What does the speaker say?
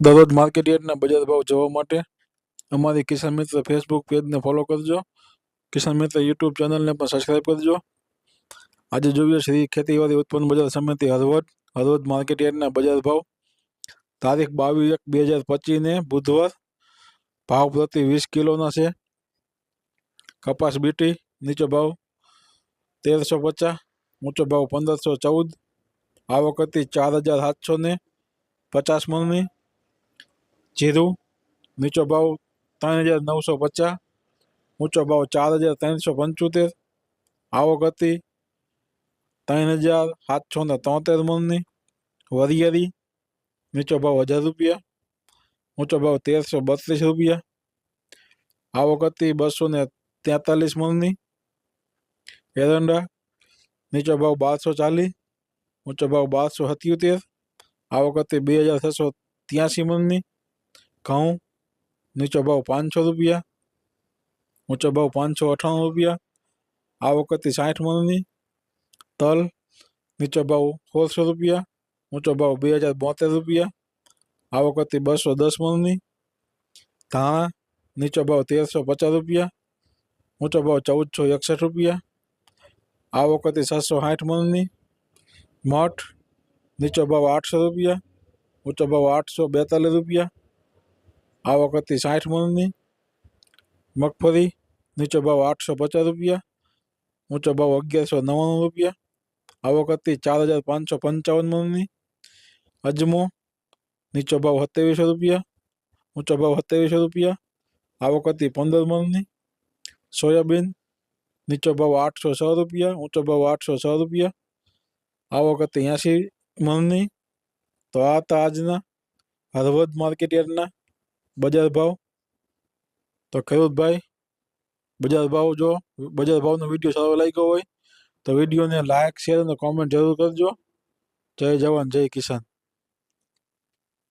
દરરોજ માર્કેટ યાર્ડના બજાર ભાવ જોવા માટે અમારી કિસાન મિત્ર ફેસબુક પેજને ફોલો કરજો કિસાન મિત્ર યુટ્યુબ ચેનલને પણ સબસ્ક્રાઈબ કરજો આજે જોઈએ શ્રી ખેતીવાડી ઉત્પન્ન બજાર સમિતિ હળવદ હળવદ માર્કેટ યાર્ડના બજાર ભાવ તારીખ બાવીસ એક બે હજાર પચીસને બુધવાર ભાવ પ્રતિ વીસ કિલોના છે કપાસ બીટી નીચો ભાવ તેરસો પચાસ ઊંચો ભાવ પંદરસો ચૌદ આવક હતી ચાર હજાર સાતસો ને પચાસ મણની જીરું નીચો ભાવ ત્રણ હજાર નવસો પચાસ, ઊંચો ભાવ ચાર હજાર ત્રણસો પંચોતેર, આવક હતી ત્રણ હજાર સાતસો ને તોતેર મણની વરિયરી નીચો ભાવ હજાર રૂપિયા, ઊંચો ભાવ તેરસો બત્રીસ રૂપિયા, આવક હતી બસો ને તેતાલીસ મણની, એરંડા નીચો ભાવ બારસો ચાલીસ, ઊંચો ભાવ બારસો સત્યોતેર, આવક હતી બે હજાર છસો ત્યાંસી મણની ઘઉં નીચો ભાવ પાંચસો રૂપિયા ઊંચો ભાવ પાંચસો અઠ્ઠાણું રૂપિયા આવક હતી સાઠ મણની તલ નીચો ભાવ સોળસો રૂપિયા ઊંચો ભાવ બે હજાર બોતેર રૂપિયા આવક હતી બસો દસ મણની ધાણા નીચો ભાવ તેરસો પચાસ રૂપિયા ઊંચો ભાવ ચૌદસો એકસઠ રૂપિયા આવક હતી સાતસો સાઠ મણની મઠ નીચો ભાવ આઠસો રૂપિયા ઊંચો ભાવ આઠસો બેતાલીસ રૂપિયા આવક હતી સાઠ મણની મગફળી નીચો ભાવ આઠસો પચાસ રૂપિયા ઊંચો ભાવ અગિયારસો નવ્વાણું રૂપિયા આવક હતી ચાર હજાર પાંચસો પંચાવન મણની અજમો નીચો ભાવ સત્યાવીસો રૂપિયા ઊંચો ભાવ સત્યાવીસો રૂપિયા આવક હતી પંદર મણની સોયાબીન નીચો ભાવ આઠસો છ રૂપિયા ઊંચો ભાવ આઠસો છ રૂપિયા આવક હતી એંશી મણની તો આ હતા આજના હળવદ માર્કેટ યાર્ડના બજાર ભાવ? તો ખેડૂતભાઈ બજાર ભાવ જો બજાર ભાવનો વીડિયો સારો લાગ્યો હોય તો વિડીયોને લાઇક શેર અને કોમેન્ટ જરૂર કરજો. જય જવાન, જય કિસાન.